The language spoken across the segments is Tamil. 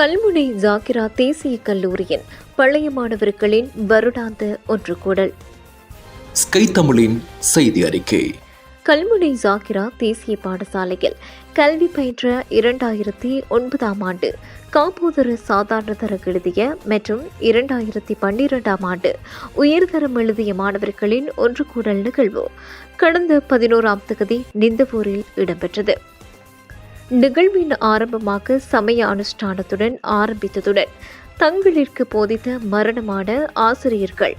கல்முனை ஜாகிரா தேசிய கல்லூரியின் பழைய மாணவர்களின் வருடாந்த ஒன்று கூடல் ஸ்கை தமிழின் செய்தி அறிக்கை. கல்முனை ஜாகிரா தேசிய பாடசாலையில் கல்வி பயின்ற இரண்டாயிரத்தி ஒன்பதாம் ஆண்டு காப்போதர சாதாரண தர எழுதிய மற்றும் இரண்டாயிரத்தி பன்னிரெண்டாம் ஆண்டு உயர்தரம் எழுதிய மாணவர்களின் ஒன்று கூடல் நிகழ்வு கடந்த பதினோராம் தேதி நிந்தவூரில் இடம்பெற்றது. நிகழ்வின் ஆரம்பமாக சமய அனுஷ்டானத்துடன் ஆரம்பித்ததுடன் தங்களிற்கு போதித்த மரணமான ஆசிரியர்கள்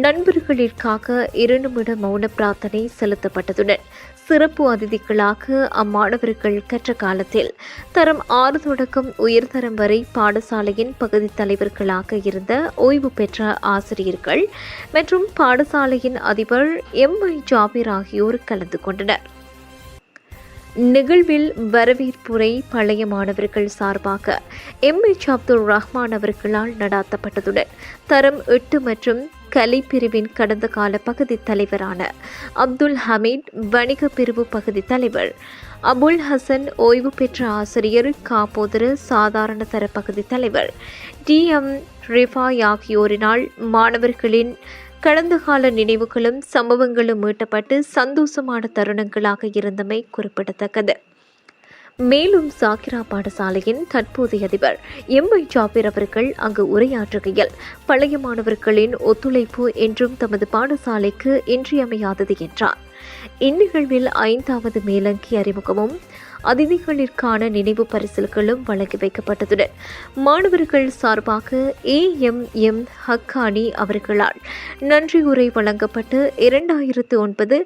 நண்பர்களிற்காக இரு நிமிட மௌன பிரார்த்தனை செலுத்தப்பட்டதுடன் சிறப்பு அதிதிகளாக அம்மாணவர்கள் கற்ற காலத்தில் தரம் ஆறு தொடக்கம் உயர்தரம் வரை பாடசாலையின் பகுதி தலைவர்களாக இருந்த ஓய்வு பெற்ற ஆசிரியர்கள் மற்றும் பாடசாலையின் அதிபர் எம் ஐ ஜாபீர் ஆகியோர் கலந்து கொண்டனர். நிகழ்வில் வரவேற்புரை பழைய மாணவர்கள் சார்பாக எம். எச். அப்துல் ரஹ்மான் அவர்களால் நடாத்தப்பட்டதுடன் தரம் எட்டு மற்றும் கலை பிரிவின் கடந்த கால பகுதி தலைவரான அப்துல் ஹமீத் வணிக பிரிவு பகுதி தலைவர் அபுல் ஹசன் ஓய்வு பெற்ற ஆசிரியர் காப்போதர சாதாரண தர பகுதி தலைவர் டி. எம். ரிஃபாய் ஆகியோரினால் மாணவர்களின் கடந்த கால நினைவுகளும் சம்பவங்களும் மீட்டப்பட்டு சந்தோஷமான தருணங்களாக இருந்தமை குறிப்பிடத்தக்கது. மேலும் சாக்கிரா பாடசாலையின் தற்போதைய அதிபர் எம். ஐ ஜாபீர் அவர்கள் அங்கு உரையாற்றுகையில் பழைய மாணவர்களின் ஒத்துழைப்பு என்றும் தமது பாடசாலைக்கு இன்றியமையாதது என்றார். இந்நிகழ்வில் ஐந்தாவது மேலங்கி அறிமுகமும் அதிதிகளிற்கான நினைவு பரிசல்களும் வழங்கி வைக்கப்பட்டதுடன் மாணவர்கள் சார்பாக ஏ எம் எம் ஹக்கானி அவர்களால் நன்றியுரை வழங்கப்பட்டு இரண்டாயிரத்து ஒன்பது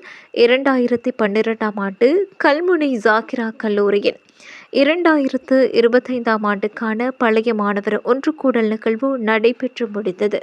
இரண்டாயிரத்தி பன்னிரெண்டாம் ஆண்டு கல்முனை ஜாகிரா கல்லூரியின் இரண்டாயிரத்து இருபத்தைந்தாம் ஆண்டுக்கான பழைய மாணவர் ஒன்று கூடல் நிகழ்வு நடைபெற்று முடிந்தது.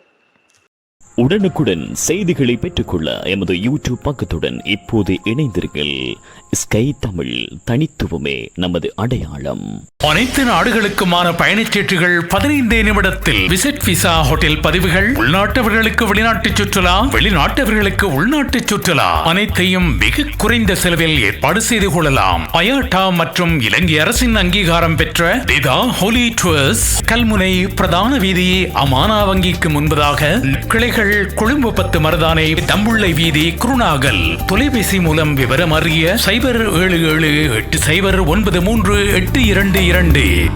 உடனுக்குடன் செய்திகளை பெற்றுக்கொள்ள எமது யூடியூப் பக்கத்துடன் இப்போது இணைந்திருங்கள். ஸ்கை தமிழ் தனித்துவமே நமது அடையாளம். அனைத்து நாடுகளுக்குமான பயணச்சீட்டுகள் பதினைந்தே நிமிடத்தில். விசிட் விசா ஹோட்டல் பதிவுகள் உள்நாட்டவர்களுக்கு வெளிநாட்டு சுற்றுலா வெளிநாட்டவர்களுக்கு உள்நாட்டு சுற்றுலா. அனைத்தையும் மிக குறைந்த செலவில் ஏற்பாடு செய்து கொள்ளலாம். அயாட்டா மற்றும் இலங்கை அரசின் அங்கீகாரம் பெற்ற திதா ஹோலி டூர்ஸ் கல்முனை பிரதான வீதி அமானா வங்கிக்கு முன்பதாக கிளைகள் கொழும்பு பத்து மருதானை தம்புள்ளை வீதி குருநாகல். தொலைபேசி மூலம் விவரம் அறிய சைபர் ஏழு ஏழு எட்டு சைபர் ஒன்பது மூன்று எட்டு இரண்டு இரண்டு.